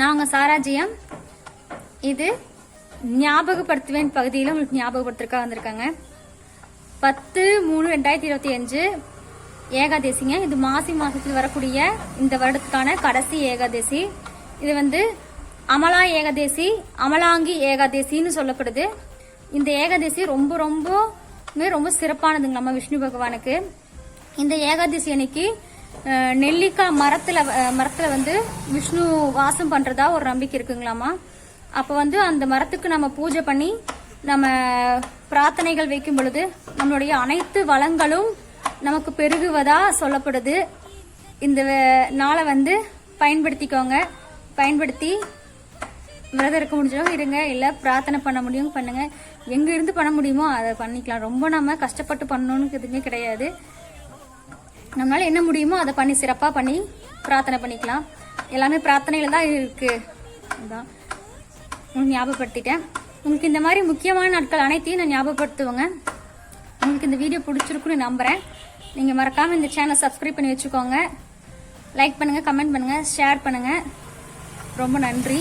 நாங்க சாராஜ்யம் இது ஞாபகப்படுத்துவேன் பகுதியில் உங்களுக்கு ஞாபகப்படுத்துறதுக்காக வந்திருக்காங்க. பத்து மூணு ரெண்டாயிரத்தி இருபத்தி அஞ்சு ஏகாதசிங்க. இது மாசி மாசத்தில் வரக்கூடிய இந்த வருடத்துக்கான கடைசி ஏகாதசி. இது வந்து அமலா ஏகாதசி அமலாங்கி ஏகாதசின்னு சொல்லப்படுது. இந்த ஏகாதசி ரொம்ப ரொம்ப ரொம்ப சிறப்பானதுங்க நம்ம விஷ்ணு பகவானுக்கு. இந்த ஏகாதசி அன்னைக்கு நெல்லிக்காய் மரத்துல மரத்தில் மரத்துல வந்து விஷ்ணு வாசம் பண்றதா ஒரு நம்பிக்கை இருக்குங்களாமா? அப்ப வந்து அந்த மரத்துக்கு நம்ம பூஜை பண்ணி நம்ம பிரார்த்தனைகள் வைக்கும் பொழுது நம்மளுடைய அனைத்து வளங்களும் நமக்கு பெருகுவதா சொல்லப்படுது. இந்த நாளை வந்து பயன்படுத்திக்கோங்க. பயன்படுத்தி விரதம் இருக்க முடிஞ்சவங்க இருங்க. இல்ல பிரார்த்தனை பண்ண முடியும் பண்ணுங்க. எங்க இருந்து பண்ண முடியுமோ அதை பண்ணிக்கலாம். ரொம்ப நம்ம கஷ்டப்பட்டு பண்ணணும்னு எதுவுமே கிடையாது. நம்மளால என்ன முடியுமோ அதை பண்ணி சிறப்பாக பண்ணி பிரார்த்தனை பண்ணிக்கலாம். எல்லாமே பிரார்த்தனையில தான் இருக்கு. அதான். உங்களுக்கு ஞாபகப்படுத்திட்டேன். உங்களுக்கு இந்த மாதிரி முக்கியமான நாட்கள் அனைத்தையும் நான் ஞாபகப்படுத்துவேங்க. உங்களுக்கு இந்த வீடியோ பிடிச்சிருக்குன்னு நம்புறேன். நீங்க மறக்காம இந்த சேனலை சப்ஸ்கிரைப் பண்ணி வச்சுக்கோங்க. லைக் பண்ணுங்க கமெண்ட் பண்ணுங்க ஷேர் பண்ணுங்க. ரொம்ப நன்றி.